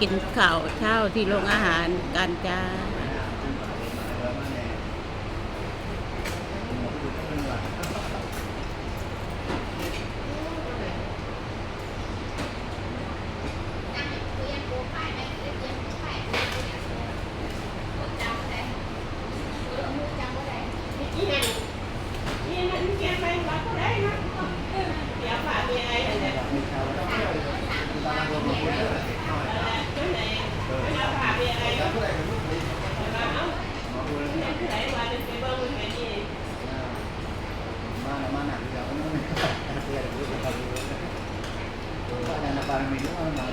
กินข่าวเช้าที่โรงอาหารการจ้า Tại vì nó ở ngoài.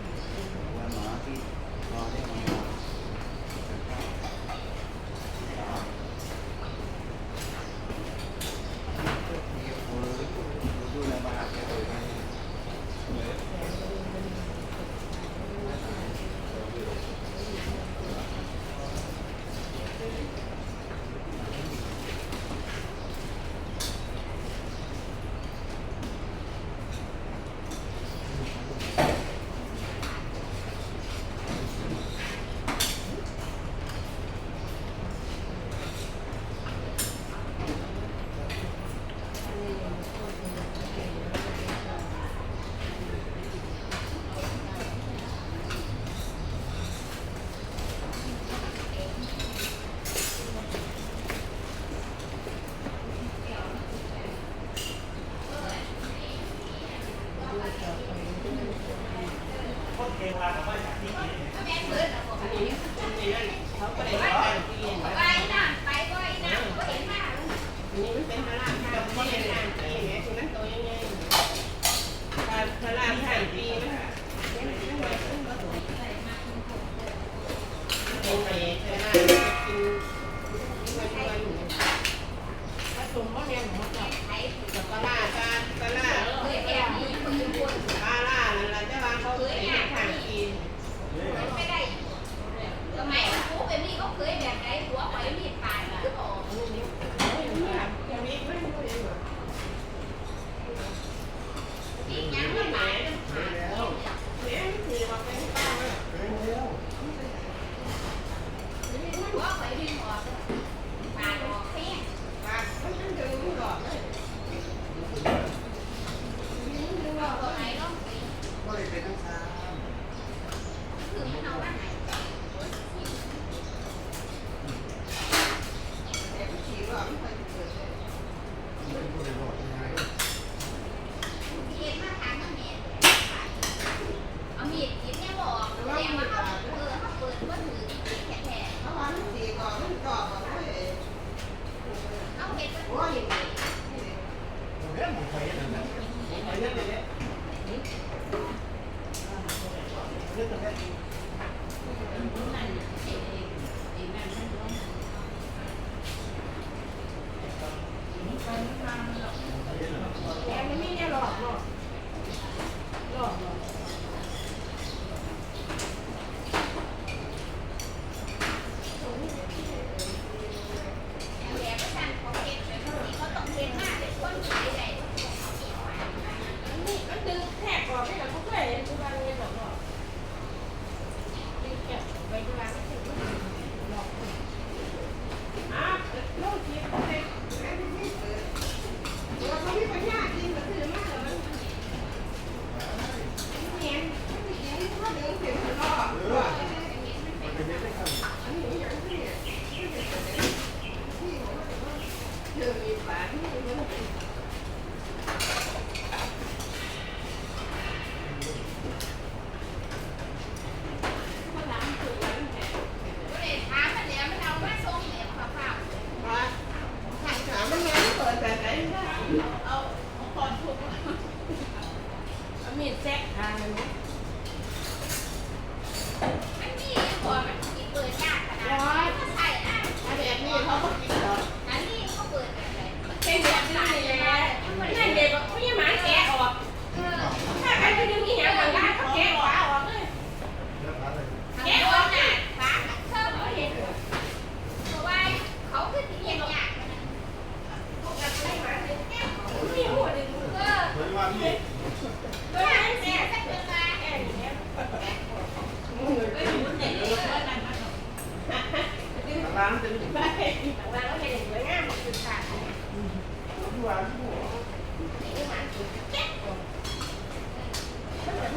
น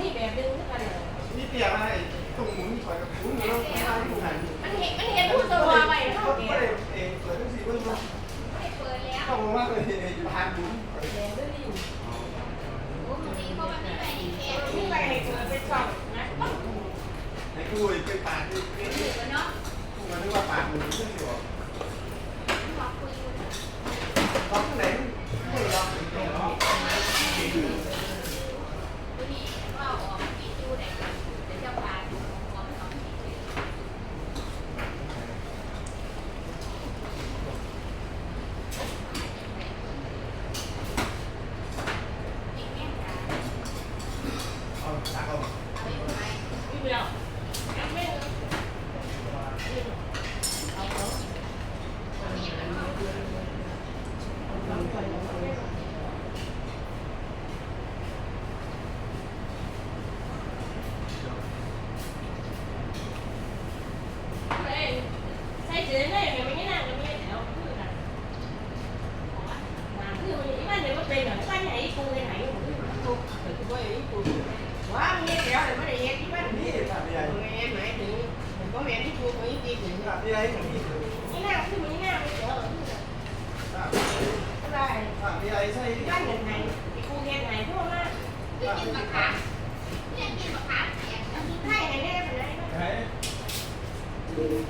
ี่เปียกตั้หแต่ยันเห็นตัวไแล้ยังเบื้ก ไม่พูดไปปาก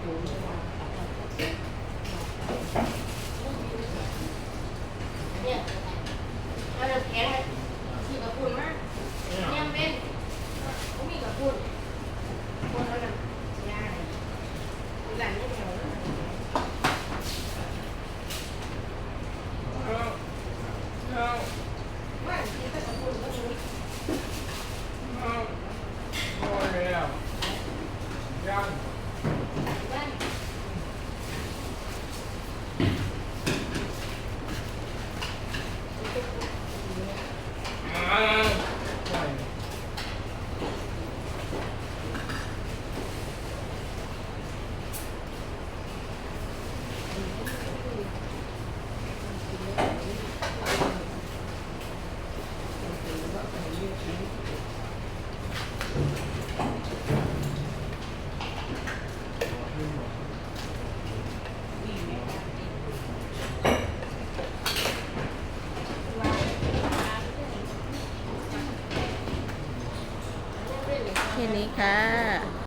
Thank you. ที่นี้ค่ะ